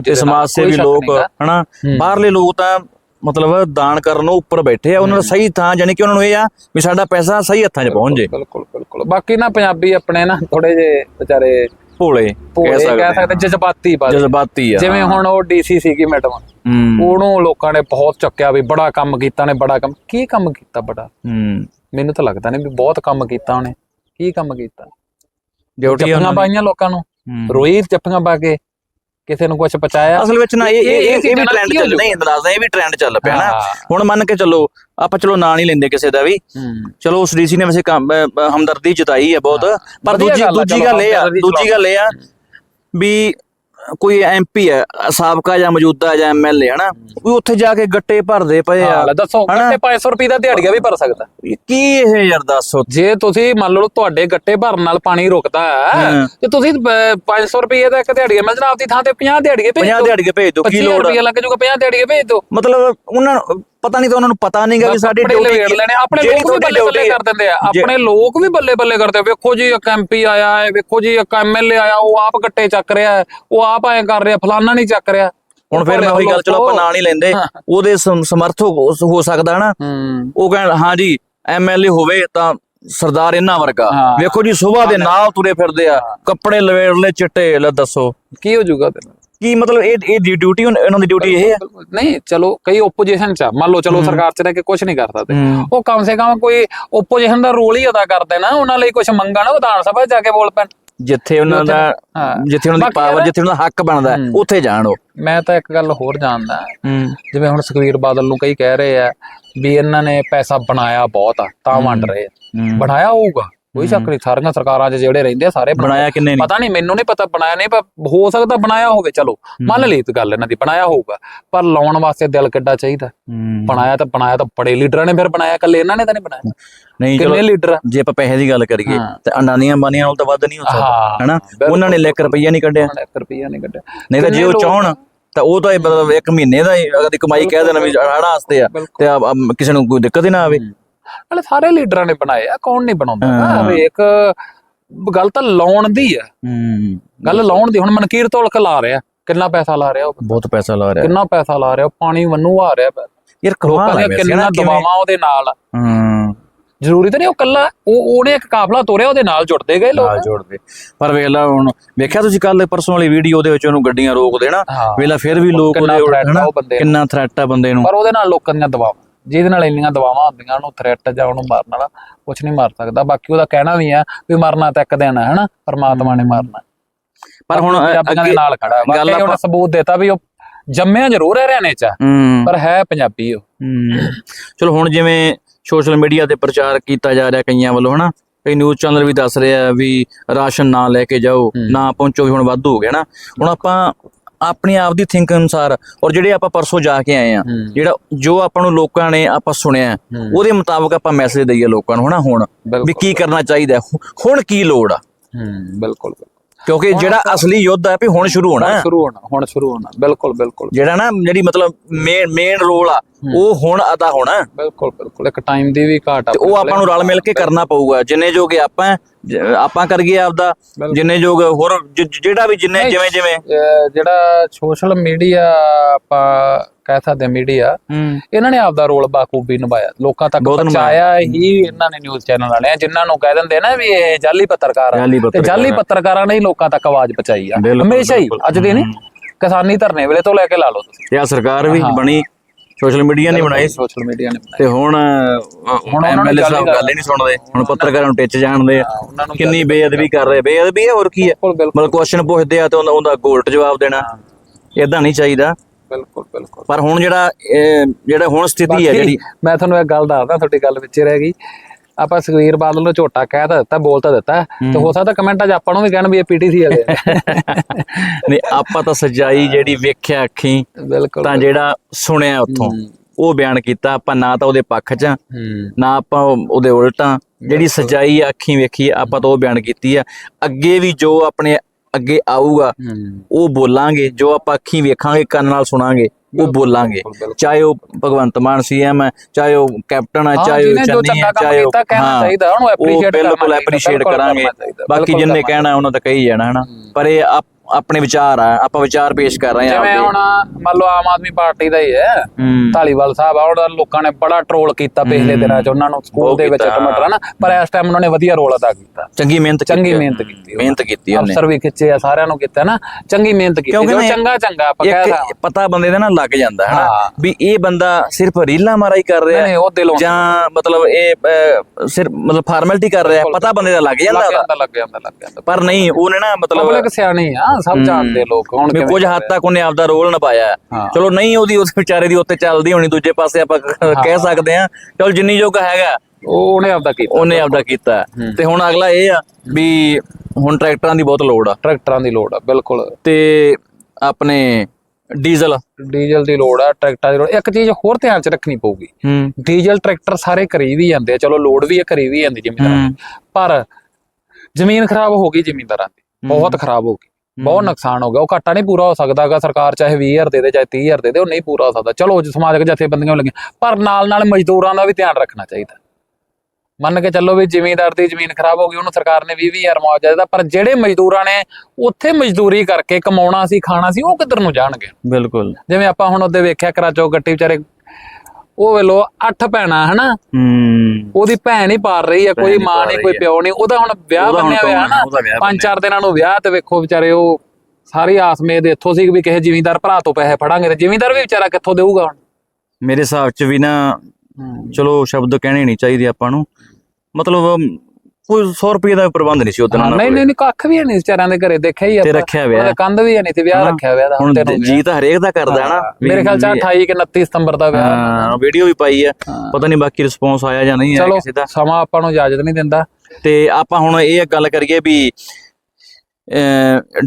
ਤੇ ਸਮਾਜ ਸੇਵੀ ਲੋਕ। ਹਨਾ। ਬਾਹਰਲੇ ਲੋਕ ਤਾਂ ਮਤਲਬ ਦਾਨ ਕਰਨ ਨੂੰ ਉੱਪਰ ਬੈਠੇ ਆ ਉਹਨਾਂ ਦਾ ਸਹੀ ਥਾਂ ਜਾਨੀ ਕਿ ਉਹਨਾਂ ਨੂੰ ਇਹ ਆ ਵੀ ਸਾਡਾ ਪੈਸਾ ਸਹੀ ਹੱਥਾਂ 'ਚ ਪਹੁੰਚ ਜੇ। ਬਿਲਕੁਲ ਬਿਲਕੁਲ ਬਾਕੀ ਨਾ ਪੰਜਾਬੀ ਆਪਣੇ ਨਾ ਥੋੜੇ ਜੇ ਵਿਚਾਰੇ ਭੋਲੇ ਭੋਲੇ ਕਹਿ ਕਹਿ ਸਕਦੇ ਸਕਦੇ ਜਜ਼ਬਾਤੀ ਬਸ। ਜਜ਼ਬਾਤੀ ਆ। ਜਿਵੇਂ ਹੁਣ ਉਹ ਡੀਸੀ ਸੀਗੀ ਮੈਡਮ ਹੂੰ। ਉਹਨੂੰ ਲੋਕਾਂ ਨੇ ਬਹੁਤ ਚੱਕਿਆ ਵੀ ਬੜਾ ਕੰਮ ਕੀਤਾ ਨੇ ਬੜਾ ਕੰਮ ਕੀ ਕੰਮ ਕੀਤਾ ਬੜਾ? ਹੂੰ। ਮੈਨੂੰ ਤਾਂ ਲੱਗਦਾ ਨਹੀਂ ਵੀ ਬਹੁਤ ਕੰਮ ਕੀਤਾ ਉਹਨੇ। ਕੀ ਕੰਮ ਕੀਤਾ? ਡਿਊਟੀ ਜੱਫੀਆਂ ਪਾਈਆਂ ਲੋਕਾਂ ਨੂੰ? ਰੋਈ ਜੱਫੀਆਂ ਪਾ ਕੇ? ਕਿਸੇ ਨੂੰ ਕੁਝ ਪਹੁੰਚਾਇਆ? ਅਸਲ ਵਿੱਚ ਨਾ ਇਹ ਇਹ ਇਹ- ਵੀ ਟ੍ਰੈਂਡ ਚੱਲ। ਨਹੀਂ ਅੰਦਾਜ਼ਾ ਇਹ ਵੀ ਟ੍ਰੈਂਡ ਚੱਲ ਪਿਆ ਨਾ। ਹੁਣ ਮੰਨ ਕੇ ਚੱਲੋ ਆਪਾਂ ਚਲੋ ਨਾਂ ਨਹੀਂ ਲੈਂਦੇ ਕਿਸੇ ਦਾ ਵੀ। ਚਲੋ ਉਸ ਡੀਸੀ ਨੇ ਵੈਸੇ ਹਮਦਰਦੀ ਜਤਾਈ ਹੈ ਬਹੁਤ। ਪਰ ਦੂਜੀ ਦੂਜੀ ਗੱਲ ਇਹ ਆ ਦੂਜੀ ਗੱਲ ਇਹ ਆ ਵੀ ਕੋਈ ਐਮਪੀ ਹੈ ਸਾਬਕਾ ਜਾਂ ਮੌਜੂਦਾ ਜਾਂ ਐਮਐਲਏ ਹਨਾ? ਉਹ ਉੱਥੇ ਜਾ ਕੇ ਗੱਟੇ ਭਰਦੇ ਪਏ ਆ। ਦੱਸੋ? ਗੱਟੇ 500 ਰੁਪਏ ਦਾ ਦਿਹਾੜੀਆ ਵੀ ਭਰ ਸਕਦਾ। ਕੀ ਇਹ ਯਾਰ ਦੱਸੋ। ਜੇ ਤੁਸੀਂ ਮੰਨ ਲਓ ਤੁਹਾਡੇ ਗੱਟੇ ਭਰਨ ਨਾਲ ਪਾਣੀ ਰੁਕਦਾ ਹੈ। ਤੇ ਤੁਸੀਂ ਪ- 500 ਰੁਪਏ ਦਾ ਇੱਕ ਦਿਹਾੜੀਆ ਮਿਲ ਜਾਣਾ ਆਪਦੀ ਥਾਂ ਤੇ 50 ਦਿਹਾੜੀਏ ਭੇਜ 50 ਦਿਹਾੜੀਏ ਭੇਜ ਦਿਓ, ਕੀ ਲੋੜ? ਰੁਪਏ ਲੱਗ ਜਾਊਗਾ 50 ਦਿਹਾੜੀਏ ਭੇਜ ਦਿਓ। ਮਤਲਬ ਉਹਨਾਂ ਪਤਾ ਨਹੀਂ ਤਾਂ ਉਹਨਾਂ ਨੂੰ ਪਤਾ ਨਹੀਂਗਾ ਵੀ ਸਾਡੀ ਡਿਊਟੀ ਲਵੇੜ ਲੈਣੇ ਆਪਣੇ ਲੋਕ ਵੀ ਬੱਲੇ ਬੱਲੇ। ਕਰ ਦਿੰਦੇ ਆ ਆਪਣੇ ਲੋਕ ਵੀ ਬੱਲੇ ਬੱਲੇ ਕਰਦੇ। ਵੇਖੋ ਜੀ ਇੱਕ ਐਮਪੀ ਆਇਆ ਹੈ ਵੇਖੋ ਜੀ ਇੱਕ ਐਮਐਲਏ ਆਇਆ ਉਹ ਆਪ ਗੱਟੇ ਚੱਕ ਰਿਹਾ ਹੈ, ਉਹ ਆਪ ਐਂ ਕਰ ਰਿਹਾ ਫਲਾਨਾ ਨਹੀਂ ਚੱਕ ਰਿਹਾ। ਹੁਣ ਫਿਰ ਮੈਂ ਉਹੀ ਗੱਲ ਚਲੋ ਆਪਾਂ ਨਾਂ ਨਹੀਂ ਲੈਂਦੇ ਉਹਦੇ ਸਮ- ਸਮਰਥ ਹੋ ਸਕਦਾ ਨਾ ਹੂੰ। ਉਹ ਕਹਿਣ ਹਾਂ ਜੀ ਐਮਐਲਏ ਹੋਵੇ ਤਾਂ ਸਰਦਾਰ ਇਹਨਾਂ ਵਰਗਾ। ਵੇਖੋ ਜੀ ਸਵੇਰ ਦੇ ਨਾਲ ਤੁਰੇ ਫਿਰਦੇ ਆ ਕੱਪੜੇ ਲਵੇੜ ਲੈ ਚਿੱਟੇ ਲੈ ਦੱਸੋ। ਕੀ ਹੋ ਜਾਊਗਾ ਤੈਨੂੰ ਕੀ ਮਤਲਬ ਇਹ ਇਹ ਡਿਊਟੀ ਇਹਨਾਂ ਦੀ ਡਿਊਟੀ ਇਹ ਹੈ? ਨਹੀਂ ਚਲੋ ਕਈ ਓਪੋਜੀਸ਼ਨ ਚ ਆ, ਮੰਨ ਲਓ ਚਲੋ ਸਰਕਾਰ ਚ ਰਹਿ ਕੇ ਕੁਝ ਨਹੀਂ ਕਰ ਸਕਦੇ। ਉਹ ਕਮ ਸੇ ਕਮ ਕੋਈ ਓਪੋਜੀਸ਼ਨ ਦਾ ਰੋਲ ਹੀ ਅਦਾ ਕਰਦੇ ਨਾ ਉਹਨਾਂ ਲਈ ਕੁਝ ਮੰਗਣ ਵਿਧਾਨ ਸਭਾ 'ਚ ਜਾ ਕੇ ਬੋਲ ਪੈਣ। ਜਿੱਥੇ ਉਹਨਾਂ ਦਾ ਹਾਂ। ਜਿੱਥੇ ਉਹਨਾਂ ਦੀ ਬਾਕੀ ਪਾਵਰ ਯਾਰ- ਜਿੱਥੇ ਉਹਨਾਂ ਦਾ ਹੱਕ ਬਣਦਾ ਹੈ। ਉੱਥੇ ਜਾਣ ਉਹ। ਮੈਂ ਤਾਂ ਇੱਕ ਗੱਲ ਹੋਰ ਜਾਣਦਾ। ਹੂੰ। ਜਿਵੇਂ ਹੁਣ ਸੁਖਵੀਰ ਬਾਦਲ ਨੂੰ ਕਈ ਕਹਿ ਰਹੇ ਆ ਵੀ ਇਹਨਾਂ ਨੇ ਪੈਸਾ ਬਣਾਇਆ ਬਹੁਤ ਆ ਤਾਂ ਵੰਡ ਰਹੇ ਆ। ਬਣਾਇਆ ਹੋਊਗਾ। ਕੋਈ ਸ਼ੱਕ ਨਹੀਂ ਸਾਰੀਆਂ ਸਰਕਾਰਾਂ 'ਚ ਜਿਹੜੇ ਰਹਿੰਦੇ ਆ ਸਾਰੇ। ਬਣਾਇਆ ਕਿੰਨੇ ਨੇ? ਪਤਾ ਨਹੀਂ ਮੈਨੂੰ ਨਹੀਂ ਪਤਾ ਬਣਾਇਆ ਨਹੀਂ ਪਰ ਹੋ ਸਕਦਾ ਬਣਾਇਆ ਹੋਵੇ ਚਲੋ। ਮੰਨ ਲਈ ਤੇ ਗੱਲ ਇਹਨਾਂ ਦੀ ਬਣਾਇਆ ਹੋਊਗਾ। ਪਰ ਲਾਉਣ ਵਾਸਤੇ ਦਿਲ ਕਿੱਡਾ ਚਾਹੀਦਾ। ਬਣਾਇਆ ਤਾਂ ਬਣਾਇਆ ਤਾਂ ਬੜੇ ਲੀਡਰਾਂ ਨੇ ਫਿਰ ਬਣਾਇਆ ਕੱਲੇ ਇਹਨਾਂ ਨੇ ਤਾਂ ਨਹੀਂ ਬਣਾਇਆ। ਨਹੀਂ ਚਲੋ ਕਿੰਨੇ ਲੀਡਰ? ਜੇ ਆਪਾਂ ਪੈਸੇ ਦੀ ਗੱਲ ਕਰੀਏ। ਤੇ ਅੰਡਾਨੀਆਂ ਬਾਨੀਆਂ ਨਾਲ ਤਾਂ ਵੱਧ ਨਹੀਂ ਹੋ ਸਕਦਾ ਹਨਾ। ਉਹਨਾਂ ਨੇ ਲੱਖ ਰੁਪਈਆ ਨਹੀਂ ਕੱਢਿਆ। ਉਹਨਾਂ ਨੇ 1 ਰੁਪਿਆ ਨਹੀਂ ਕੱਢਿਆ। ਨਹੀਂ ਤਾਂ ਜੇ ਉਹ ਚਾਹਣ ਤਾਂ ਉਹ ਤਾਂ ਇਹ ਮਤਲਬ ਇੱਕ ਮਹੀਨੇ ਦਾ ਹੀ ਅਗਰ ਦੀ ਕਮਾਈ ਕਹਿ ਦੇਣਾ ਵੀ ਹੜਾ ਵਾਸਤੇ ਆ ਤੇ ਕਿਸੇ ਨੂੰ ਕੋਈ ਦਿੱਕਤ ਹੀ ਨਾ ਆਵੇ। ਨਾਲੇ ਸਾਰੇ ਲੀਡਰਾਂ ਨੇ ਬਣਾਏ ਆ ਕੌਣ ਨਹੀਂ ਬਣਾਉਂਦਾ? ਹਰੇਕ ਗੱਲ ਤਾਂ ਲਾਉਣ ਦੀ ਆ। ਹੂੰ ਗੱਲ ਲਾਉਣ ਦੀ ਹੁਣ ਮਨਕੀਰ ਤੋਲਕ ਲਾ ਰਿਹਾ। ਕਿੰਨਾ ਪੈਸਾ ਲਾ ਰਿਹਾ ਉਹ? ਬਹੁਤ ਪੈਸਾ ਲਾ ਰਿਹਾ। ਕਿੰਨਾ ਪੈਸਾ ਲਾ ਰਿਹਾ ਪਾਣੀ ਵੰਨੂ ਆ ਰਿਹਾ। ਯਾਰ ਲੋਕਾਂ ਕਿੰਨਾ ਨਾ ਕਿਵੇਂ- ਦਬਾਵਾਂ ਉਹਦੇ ਨਾਲ। ਜ਼ਰੂਰੀ ਤਾਂ ਨਹੀਂ ਉਹ ਕੱਲਾ ਉਹ ਉਹਨੇ ਇੱਕ ਕਾਫਲਾ ਤੋਰਿਆ ਉਹਦੇ ਨਾਲ ਜੁੜਦੇ ਗਏ ਲੋਕ। ਨਾਲ ਜੋੜਦੇ। ਪਰ ਵੇਖ ਲਾ ਹੁਣ ਵੇਖਿਆ ਤੁਸੀਂ ਕੱਲ ਪਰਸੋਂ ਵਾਲੀ ਵੀਡੀਓ ਦੇ ਵਿੱਚ ਉਹਨੂੰ ਗੱਡੀਆਂ ਰੋਕ ਦੇਣਾ। ਹਾਂ। ਵੇਖ ਲਾ ਫਿਰ ਵੀ ਲੋਕ ਕਿੰਨਾ ਉਹਦੇ। ਕਿੰਨਾ ਥ੍ਰੈਟ ਆ ਬੰਦੇ ਨੂੰ। ਪਰ ਉਹਦੇ ਨਾਲ ਲੋਕਾਂ ਦੀਆਂ ਦਬਾਵਾਂ। ਜਿਹਦੇ ਨਾਲ ਇੰਨੀਆਂ ਦਬਾਵਾਂ ਹੁੰਦੀਆਂ ਉਹਨੂੰ ਥ੍ਰੈਟ ਜਾਂ ਉਹਨੂੰ ਮਾਰਨ ਵਾਲਾ ਕੁਝ ਨਹੀਂ ਮਾਰ ਸਕਦਾ। ਬਾਕੀ ਉਹਦਾ ਕਹਿਣਾ ਵੀ ਆ ਵੀ ਮਰਨਾ ਤਾਂ ਇੱਕ ਦਿਨ ਹੈ ਹਨਾ? ਪਰਮਾਤਮਾ ਨੇ ਮਾਰਨਾ। ਪਰ ਹੁਣ ਪੰਜਾਬੀਆਂ ਦੇ ਨਾਲ ਖੜਾ ਗੱਲ ਉਹਨੇ ਆਪਾਂ- ਸਬੂਤ ਦਿੱਤਾ ਵੀ ਉਹ ਜੰਮਿਆ ਜ਼ਰੂਰ ਹੈ ਹਰਿਆਣੇ ਚ। ਪਰ ਹੈ ਪੰਜਾਬੀ ਉਹ। ਚਲੋ ਹੁਣ ਜਿਵੇਂ ਸੋਸ਼ਲ ਮੀਡੀਆ ਤੇ ਪ੍ਰਚਾਰ ਕੀਤਾ ਜਾ ਰਿਹਾ ਕਈਆਂ ਵੱਲੋਂ ਹਨਾ? ਕਈ ਨਿਊਜ਼ ਚੈਨਲ ਵੀ ਦੱਸ ਰਹੇ ਵੀ ਰਾਸ਼ਨ ਨਾ ਲੈ ਕੇ ਜਾਓ ਨਾ ਪਹੁੰਚੋ ਵੀ ਹੁਣ ਵੱਧ ਹੋ ਗਿਆ ਨਾ ਹੁਣ ਆਪਾਂ ਆਪਣੀ ਆਪ ਦੀ ਥਿੰਕ ਅਨੁਸਾਰ ਔਰ ਜਿਹੜੇ ਆਪਾਂ ਪਰਸੋਂ ਜਾ ਕੇ ਆਏ ਆ। ਜਿਹੜਾ ਜੋ ਆਪਾਂ ਨੂੰ ਲੋਕਾਂ ਨੇ ਆਪਾਂ ਸੁਣਿਆ। ਉਹਦੇ ਮੁਤਾਬਕ ਆਪਾਂ ਮੈਸੇਜ ਦਈਏ ਲੋਕਾਂ ਨੂੰ ਹਨਾ ਹੁਣ? ਵੀ ਕੀ ਕਰਨਾ ਚਾਹੀਦਾ? ਹੁਣ ਕੀ ਲੋੜ ਆ? ਹੂੰ ਬਿਲਕੁਲ ਕਿਉਂਕਿ ਜਿਹੜਾ ਅਸਲੀ ਯੁੱਧ ਹੈ ਵੀ ਹੁਣ ਸ਼ੁਰੂ ਹੋਣਾ। ਸ਼ੁਰੂ ਹੋਣਾ ਹੁਣ ਸ਼ੁਰੂ ਹੋਣਾ। ਬਿਲਕੁਲ ਬਿਲਕੁਲ। ਜਿਹੜਾ ਨਾ ਜਿਹੜੀ ਮਤਲਬ ਮੇਨ ਮੇਨ ਰੋਲ ਆ ਉਹ ਹੁਣ ਅਦਾ ਹੋਣਾ। ਬਿਲਕੁਲ ਬਿਲਕੁਲ। ਇੱਕ ਟਾਈਮ ਦੀ ਵੀ ਘਾਟ ਆ ਉਹ ਆਪਾਂ ਨੂੰ ਰਲ ਮਿਲ ਕੇ ਕਰਨਾ ਪਊਗਾ। ਜਿੰਨੇ ਜੋਗੇ ਆਪਾਂ ਆਪਾਂ ਕਰ ਗਏ ਆਪਦਾ। ਜਿੰਨੇ ਜੋਗ ਹੋਰ ਜਿਹੜਾ ਵੀ ਜਿੰਨੇ ਜਿਵੇਂ ਜਿਵੇਂ। ਜਿਹੜਾ ਸੋਸ਼ਲ ਮੀਡੀਆ ਆਪਾਂ ਕਹਿ ਸਕਦੇ ਮੀਡੀਆ ਇਹਨਾਂ ਨੇ ਆਪਦਾ ਰੋਲ ਬਾਖੂਬੀ ਨਿਭਾਇਆ। ਲੋਕਾਂ ਤੱਕ ਪਹੁੰਚਾਇਆ ਹੀ ਇਹਨਾਂ ਨੇ ਨਿਊਜ਼ ਚੈਨਲ ਵਾਲਿਆਂ ਜਿਨ੍ਹਾਂ ਨੂੰ ਕਹਿ ਦਿੰਦੇ ਨਾ ਵੀ ਇਹ ਜਾਲੀ ਪੱਤਰਕਾਰ ਆ। ਤੇ ਜਾਲੀ। ਪੱਤਰਕਾਰਾਂ ਨੇ ਹੀ ਲੋਕਾਂ ਤੱਕ ਆਵਾਜ਼ ਪਹੁੰਚਾਈ ਆ। ਹਮੇਸ਼ਾ ਹੀ। ਅੱਜ ਦੇ ਨਹੀਂ ਕਿਸਾਨੀ ਧਰਨੇ ਵੇਲੇ ਤੋਂ ਲੈ ਕੇ ਲਾ ਲਓ ਤੁਸੀਂ। ਆ ਸਰਕਾਰ ਵੀ ਬਣੀ। ਸੋਸ਼ਲ ਮੀਡੀਆ ਨੇ ਬਣਾਈ ਸੋਸ਼ਲ ਮੀਡੀਆ ਨੇ ਤੇ ਹੁਣ ਨੂੰ ਐਮਐਲਏ ਸਾਹਿਬ ਗੱਲ ਹੀ ਨਹੀਂ ਸੁਣਦੇ। ਹੁਣ ਪੱਤਰਕਾਰਾਂ ਨੂੰ ਟਿੱਚ ਜਾਣਦੇ ਆ। ਕਿੰਨੀ ਬੇਅਦਬੀ ਕਰ ਰਹੇ ਬੇਅਦਬੀ ਹੈ ਹੋਰ ਕੀ ਹੈ ਮਤਲਬ ਕੁਐਸਚਨ ਪੁੱਛਦੇ ਆ ਤੇ ਉਹਦਾ ਗੋਲਟ ਜਵਾਬ ਦੇਣਾ। ਇਦਾਂ ਨਹੀਂ ਚਾਹੀਦਾ। ਬਿਲਕੁਲ ਬਿਲਕੁਲ। ਪਰ ਹੁਣ ਜਿਹੜਾ ਇਹ ਜਿਹੜਾ ਹੁਣ ਸਥਿਤੀ ਹੈ ਜਿਹੜੀ ਮੈਂ ਤੁਹਾਨੂੰ ਇੱਕ ਗੱਲ ਦੱਸਦਾ ਤੁਹਾਡੀ ਗੱਲ ਵਿੱਚ ਰਹਿ ਗਈ। ਆਪਾਂ ਸੁਖਵੀਰ ਬਾਦਲ ਨੂੰ ਝੋਟਾ ਕਹਿ ਤਾਂ ਦਿੱਤਾ ਬੋਲ ਤਾਂ ਦਿੱਤਾ। ਤੇ ਹੋ। ਸਕਦਾ ਕਮੈਂਟਾਂ 'ਚ ਆਪਾਂ ਨੂੰ ਵੀ ਕਹਿਣ ਵੀ ਇਹ ਪੀਟੀਸੀ ਵਾਲੇ। ਨਹੀਂ ਆਪਾਂ ਤਾਂ ਸੱਚਾਈ ਜਿਹੜੀ ਵੇਖਿਆ ਅੱਖੀ ਬਿਲਕੁਲ ਤਾਂ ਜਿਹੜਾ ਸੁਣਿਆ ਉੱਥੋਂ ਉਹ ਬਿਆਨ ਕੀਤਾ। ਆਪਾਂ ਨਾ ਤਾਂ ਉਹਦੇ ਪੱਖ 'ਚ ਨਾ ਆਪਾਂ ਉਹ- ਉਹਦੇ ਉਲਟਾਂ ਜਿਹੜੀ ਸੱਚਾਈ ਆ, ਅੱਖੀਂ ਵੇਖੀ ਆਪਾਂ ਤਾਂ ਉਹ ਬਿਆਨ ਕੀਤੀ ਆ। ਅੱਗੇ ਵੀ ਜੋ ਆਪਣੇ ਅੱਗੇ ਆਊਗਾ ਉਹ ਬੋਲਾਂਗੇ ਜੋ ਆਪਾਂ ਅੱਖੀਂ ਵੇਖਾਂਗੇ ਕੰਨ ਨਾਲ ਸੁਣਾਂਗੇ। ਉਹ ਬੋਲਾਂਗੇ। ਚਾਹੇ ਉਹ ਭਗਵੰਤ ਮਾਨ ਸੀਐਮ ਹੈ ਚਾਹੇ ਉਹ ਕੈਪਟਨ ਹੈ ਚਾਹੇ ਉਹ ਚੰਨੀ ਹੈ ਚਾਹੇ ਉਹ ਕਹਿਣਾ ਚਾਹੀਦਾ, ਉਹਨੂੰ ਕਰਨਾ ਬਿਲਕੁਲ ਐਪਰੀਸ਼ੀਏਟ ਬਿਲਕੁਲ ਕਰਾਂਗੇ। ਬਾਕੀ ਜਿੰਨੇ ਕਹਿਣਾ ਉਹਨਾਂ ਤਾਂ ਕਹੀ ਜਾਣਾ ਹਨਾ। ਪਰ ਇਹ ਆਪਣੇ ਵਿਚਾਰ ਆ ਆਪਾਂ ਵਿਚਾਰ ਪੇਸ਼ ਕਰ ਰਹੇ ਆ ਜਿਵੇਂ ਹੁਣ ਮੰਨ ਲਓ ਆਮ ਆਦਮੀ ਪਾਰਟੀ ਦਾ ਹੀ ਹੈ ਢਾਲੀਵਾਲ ਸਾਹਿਬ ਆ ਉਹਨਾਂ ਲੋਕਾਂ ਨੇ ਬੜਾ ਟਰੋਲ ਕੀਤਾ ਪਿਛਲੇ ਦਿਨਾਂ 'ਚ ਉਹਨਾਂ ਨੂੰ ਸਕੂਲ ਦੇ ਵਿੱਚ। ਟਮਾਟਰ ਨਾ ਪਰ ਇਸ ਟਾਈਮ ਉਹਨਾਂ ਨੇ ਵਧੀਆ ਰੋਲ ਅਦਾ ਕੀਤਾ। ਚੰਗੀ ਮਿਹਨਤ ਚੰਗੀ। ਮਿਹਨਤ ਕੀਤੀ। ਮਿਹਨਤ ਕੀਤੀ ਉਹਨੇ। ਅਫਸਰ ਵੀ ਖਿੱਚੇ ਆ ਸਾਰਿਆਂ ਨੂੰ ਕੀਤਾ ਨਾ ਚੰਗੀ ਮਿਹਨਤ ਕੀਤੀ। ਜੋ ਚੰਗਾ ਚੰਗਾ ਆਪਾਂ ਕਹਿ ਸਕਦੇ ਪਤਾ ਬੰਦੇ ਦਾ ਨਾ ਲੱਗ ਜਾਂਦਾ ਹੈ। ਨਾ। ਵੀ ਇਹ ਬੰਦਾ ਸਿਰਫ ਰੀਲਾਂ ਮਾਰਾ ਹੀ ਕਰ ਰਿਹਾ ਨਹੀਂ, ਉਹ ਦਿਲੋਂ ਜਾਂ ਮਤਲਬ ਇਹ ਸਿਰਫ ਮਤਲਬ ਫਾਰਮੈਲਿਟੀ ਕਰ ਰਿਹਾ ਪਤਾ ਬੰਦੇ ਦਾ ਲੱਗ ਜਾਂਦਾ ਲੱਗ ਉਹਦਾ। ਜਾਂਦਾ ਲੱਗ ਜਾਂਦਾ ਲੱਗ ਜਾਂਦਾ। ਪਰ ਨਹੀਂ ਉਹਨੇ ਨਾ ਮਤਲਬ ਪਬਲਿਕ ਸਿਆਣੀ ਆ ਸਭ ਜਾਣਦੇ ਲੋਕ ਹੁਣ ਵੀ ਕਿਵੇਂ ਕੁਝ ਹੱਦ ਤੱਕ ਉਹਨੇ ਆਪਦਾ ਰੋਲ ਨਿਭਾਇਆ। ਚਲੋ ਨਹੀਂ ਉਹਦੀ ਉਸ ਵਿਚਾਰੇ ਦੀ ਉੱਤੇ ਚੱਲਦੀ ਹੋਣੀ ਦੂਜੇ ਪਾਸੇ ਆਪਾਂ ਕਹਿ ਸਕਦੇ ਹਾਂ ਚਲ ਜਿੰਨੀ ਜੋਗਾ ਹੈਗਾ ਉਹ ਉਹਨੇ ਆਪਦਾ ਕੀਤਾ। ਉਹਨੇ ਆਪਦਾ ਕੀਤਾ। ਤੇ ਹੁਣ ਅਗਲਾ ਇਹ ਆ ਵੀ ਹੁਣ ਟਰੈਕਟਰਾਂ ਦੀ ਬਹੁਤ ਲੋੜ ਆ। ਟਰੈਕਟਰਾਂ ਦੀ ਲੋੜ ਆ ਬਿਲਕੁਲ। ਤੇ ਆਪਣੇ ਡੀਜ਼ਲ। ਡੀਜ਼ਲ ਦੀ ਲੋੜ ਆ ਟਰੈਕਟਰਾਂ ਦੀ ਲੋੜ ਇੱਕ ਚੀਜ਼ ਹੋਰ ਧਿਆਨ 'ਚ ਰੱਖਣੀ ਪਊਗੀ। ਡੀਜ਼ਲ ਟਰੈਕਟਰ ਸਾਰੇ ਕਰੀ ਵੀ ਜਾਂਦੇ ਆ। ਚਲੋ ਲੋਡ ਵੀ ਆ ਕਰੀ ਵੀ ਜਾਂਦੀ ਜ਼ਿਮੀਂਦਾਰਾਂ ਪਰ ਜ਼ਮੀਨ ਖਰਾਬ ਹੋ ਗਈ ਜ਼ਿਮੀਂਦਾਰਾਂ ਦੀ। ਬਹੁਤ ਖਰਾਬ ਹੋ ਗਈ। ਬਹੁਤ ਨੁਕਸਾਨ ਹੋ ਗਿਆ। ਉਹ ਘਾਟਾ ਨਹੀਂ ਪੂਰਾ ਹੋ ਸਕਦਾਗਾ ਸਰਕਾਰ ਚਾਹੇ 20000 ਦੇ ਦੇ ਚਾਹੇ 30000 ਦੇ ਦੇ ਉਹ ਨਹੀਂ ਪੂਰਾ ਹੋ ਸਕਦਾ। ਚਲੋ ਸਮਾਜਿਕ ਜਥੇਬੰਦੀਆਂ ਲੱਗੀਆਂ ਪਰ ਨਾਲ ਨਾਲ ਮਜ਼ਦੂਰਾਂ ਦਾ ਵੀ ਧਿਆਨ ਰੱਖਣਾ ਚਾਹੀਦਾ। ਮੰਨ ਕੇ ਚੱਲੋ ਵੀ ਜ਼ਿਮੀਂਦਾਰ ਦੀ ਜ਼ਮੀਨ ਖਰਾਬ ਹੋ ਗਈ ਉਹਨੂੰ ਸਰਕਾਰ ਨੇ 20000 ਮੁਆਵਜ਼ਾ ਦਿੱਤਾ। ਪਰ ਜਿਹੜੇ ਮਜ਼ਦੂਰਾਂ ਨੇ ਉੱਥੇ ਮਜ਼ਦੂਰੀ ਕਰਕੇ ਕਮਾਉਣਾ ਸੀ ਖਾਣਾ ਸੀ ਉਹ ਕਿੱਧਰ ਨੂੰ ਜਾਣਗੇ? ਬਿਲਕੁਲ। ਜਿਵੇਂ ਆਪਾਂ ਹੁਣ ਉਹਦੇ ਵੇਖਿਆ ਕਰਾਚੋ ਗੱਟੀ ਵਿਚਾਰੇ ਉਹ ਵੇਲੋ ਅੱਠ ਭੈਣਾਂ ਹਨਾ? ਹੂੰ। ਉਹਦੀ ਭੈਣ ਹੀ ਪਾਰ ਰਹੀ ਆ ਕੋਈ ਮਾਂ ਨਹੀਂ ਕੋਈ। ਪਿਓ ਨਹੀਂ। ਉਹਦਾ ਹੁਣ ਵਿਆਹ ਬੰਨਿਆ ਹੋਇਆ? ਨਾ ਪੰਜ ਚਾਰ ਦਿਨਾਂ ਨੂੰ ਵਿਆਹ ਤੇ ਵੇਖੋ ਵਿਚਾਰੇ ਉਹ ਸਾਰੀ ਆਸ ਮੇਦ ਇੱਥੋਂ ਸੀ ਵੀ ਕਿਸੇ ਜ਼ਿਮੀਂਦਾਰ ਭਰਾ ਤੋਂ ਪੈਸੇ ਫੜਾਂਗੇ ਤੇ ਜ਼ਿਮੀਂਦਾਰ ਵੀ ਵਿਚਾਰਾ ਕਿੱਥੋਂ ਦੇਊਗਾ ਹੁਣ? ਮੇਰੇ ਹਿਸਾਬ 'ਚ ਵੀ ਨਾ ਚਲੋ ਸ਼ਬਦ ਕਹਿਣੇ ਨਹੀਂ ਚਾਹੀਦੇ ਆਪਾਂ ਨੂੰ। ਮਤਲਬ ਕੋਈ 100 ਰੁਪਏ ਦਾ ਪ੍ਰਬੰਧ ਨਹੀਂ ਸੀ ਉਦੋਂ ਹਾਂ, ਨਹੀਂ ਨਹੀਂ ਕੱਖ ਵੀ ਨਹੀਂ ਵਿਚਾਰਿਆਂ ਦੇ ਘਰੇ ਦੇਖਿਆ ਹੀ ਤੇ ਆਪਾਂ। ਰੱਖਿਆ ਹੋਇਆ ਕੰਧ ਵੀ ਨਹੀਂ ਤੇ ਵਿਆਹ। ਰੱਖਿਆ ਹੋਇਆ ਦਾ ਹੁਣ ਜੀ ਤਾਂ ਹਰੇਕ ਦਾ ਕਰਦਾ ਹੈ। ਨਾ। ਮੇਰੇ ਖਿਆਲ ਚ 28 ਕਿ 29 ਸਤੰਬਰ ਦਾ ਵਿਆਹ ਹਾਂ ਵੀਡੀਓ ਵੀ ਪਾਈ ਆ। ਪਤਾ ਨਹੀਂ ਬਾਕੀ ਰਿਸਪੌਂਸ ਆਇਆ ਜਾਂ ਨਹੀਂ ਆਇਆ ਕਿਸੇ ਦਾ। ਸਮਾਂ ਆਪਾਂ ਨੂੰ ਇਜਾਜ਼ਤ ਨਹੀਂ ਦਿੰਦਾ। ਤੇ ਆਪਾਂ ਹੁਣ ਇਹ ਗੱਲ ਕਰੀਏ ਵੀ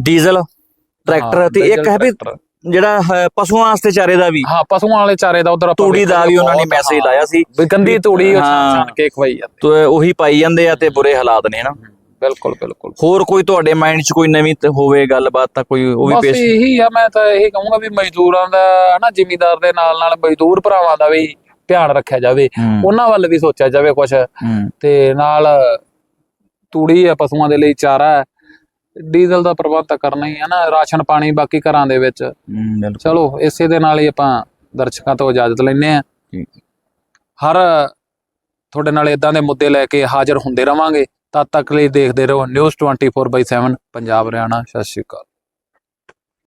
ਡੀਜ਼ਲ ਟਰੈਕਟਰ ਤੇ ਇੱਕ ਹੈ ਵੀ। ਜਿਹੜਾ ਪਸ਼ੂਆਂ ਵਾਸਤੇ ਚਾਰੇ ਦਾ ਵੀ। ਹਾਂ ਪਸ਼ੂਆਂ ਵਾਲੇ ਚਾਰੇ ਦਾ ਉਧਰ ਤੂੜੀ ਦਾ ਵੀ ਉਹਨਾਂ ਨੇ ਮੈਸੇਜ ਲਾਇਆ ਸੀ। ਵੀ ਗੰਦੀ ਤੂੜੀ। ਛਾਣ ਕੇ ਖਵਾਈ ਜਾਂਦੇ। ਤੇ ਉਹੀ ਪਾਈ ਜਾਂਦੇ ਆ ਤੇ ਬੁਰੇ ਹਾਲਾਤ ਨੇ ਹਨਾ? ਬਿਲਕੁਲ ਬਿਲਕੁਲ। ਹੋਰ ਕੋਈ ਤੁਹਾਡੇ ਮਾਈਂਡ 'ਚ ਕੋਈ ਨਵੀਂ ਹੋਵੇ ਗੱਲਬਾਤ ਤਾਂ ਕੋਈ ਉਹ ਵੀ ਬਸ ਪੇਸ਼ ਇਹੀ ਆ ਮੈਂ ਤਾਂ ਇਹੀ ਕਹੂੰਗਾ ਵੀ ਮਜ਼ਦੂਰਾਂ ਦਾ ਹਨਾ ਜ਼ਿਮੀਂਦਾਰ ਦੇ ਨਾਲ ਨਾਲ ਮਜ਼ਦੂਰ ਭਰਾਵਾਂ ਦਾ ਵੀ ਧਿਆਨ ਰੱਖਿਆ ਜਾਵੇ। ਉਹਨਾਂ ਵੱਲ ਵੀ ਸੋਚਿਆ ਜਾਵੇ ਕੁਝ ਤੇ ਨਾਲ ਤੂੜੀ ਆ ਪਸ਼ੂਆਂ ਦੇ ਲਈ ਚਾਰਾ ਹੈ ਡੀਜ਼ਲ ਦਾ ਪ੍ਰਬੰਧ ਤਾਂ ਕਰਨਾ ਹੀ ਹੈ ਨਾ ਰਾਸ਼ਨ ਪਾਣੀ ਬਾਕੀ ਘਰਾਂ ਦੇ ਵਿੱਚ। ਬਿਲਕੁਲ। ਚਲੋ ਇਸੇ ਦੇ ਨਾਲ ਹੀ ਆਪਾਂ ਦਰਸ਼ਕਾਂ ਤੋਂ ਇਜਾਜ਼ਤ ਲੈਨੇ ਆ। ਹਰ ਤੁਹਾਡੇ ਨਾਲ ਇਦਾਂ ਦੇ ਮੁੱਦੇ ਲੈ ਕੇ ਹਾਜ਼ਰ ਹੁੰਦੇ ਰਵਾਂਗੇ। ਤਦ ਤੱਕ ਲਈ ਦੇਖਦੇ ਰਹੋ ਨਿਊਜ਼ 24/7 ਪੰਜਾਬ ਹਰਿਆਣਾ ਸਤਿ ਸ਼੍ਰੀ ਅਕਾਲ।